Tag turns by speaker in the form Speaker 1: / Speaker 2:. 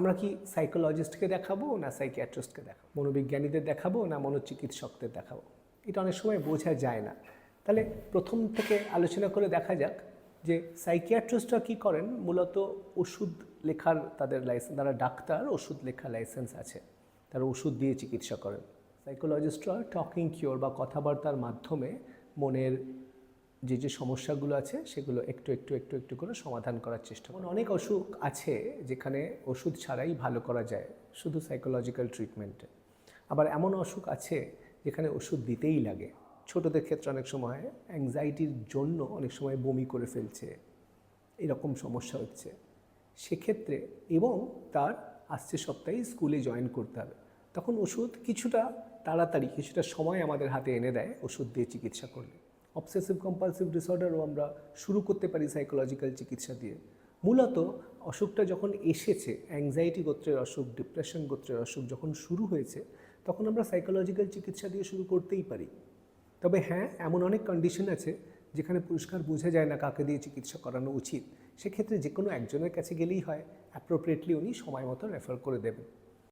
Speaker 1: আমরা কি সাইকোলজিস্টকে দেখাবো না সাইকিয়াট্রিস্টকে দেখাবো? মনোবিজ্ঞানীদের দেখাবো না মনোচিকিৎসকদের দেখাবো? এটা অনেক সময় বোঝা যায় না। তাহলে প্রথম থেকে আলোচনা করে দেখা যাক যে সাইকিয়াট্রিস্টরা কী করেন? মূলত ওষুধ লেখার তাদের লাইসেন্স তারা ডাক্তার, ওষুধ লেখা লাইসেন্স আছে। তারা ওষুধ দিয়ে চিকিৎসা করেন। সাইকোলজিস্টরা টকিং কিওর বা কথাবার্তার মাধ্যমে মনের যে যে সমস্যাগুলো আছে সেগুলো একটু একটু একটু একটু করে সমাধান করার চেষ্টা করেন। অনেক অসুখ আছে যেখানে ওষুধ ছাড়াই ভালো করা যায় শুধু সাইকোলজিক্যাল ট্রিটমেন্টে আবার এমন অসুখ আছে যেখানে ওষুধ দিতেই লাগে। ছোটদের ক্ষেত্রে অনেক সময় অ্যাংজাইটির জন্য অনেক সময় বমি করে ফেলছে, এরকম সমস্যা হচ্ছে। সেক্ষেত্রে এবং তার আসছে সপ্তাহে স্কুলে জয়েন করতে হবে। তখন ওষুধ কিছুটা তাড়াতাড়ি, কিছুটা সময় আমাদের হাতে এনে দেয় ওষুধ দিয়ে চিকিৎসা করলে। অবসেসিভ কম্পালসিভ ডিসঅর্ডারও আমরা শুরু করতে পারি সাইকোলজিক্যাল চিকিৎসা দিয়ে। মূলত অসুখটা যখন এসেছে অ্যাংজাইটি গোত্রের অসুখ ডিপ্রেশন গোত্রের অসুখ যখন শুরু হয়েছে, তখন আমরা সাইকোলজিক্যাল চিকিৎসা দিয়ে শুরু করতেই পারি। তবে হ্যাঁ এমন অনেক কন্ডিশন আছে যেখানে পুরস্কার বোঝা যায় না কাকে দিয়ে চিকিৎসা করানো উচিত। সেক্ষেত্রে যে কোনো একজনের কাছে গেলেই হয় অ্যাপ্রোপ্রিয়েটলি উনি সময় মতো রেফার করে দেবেন।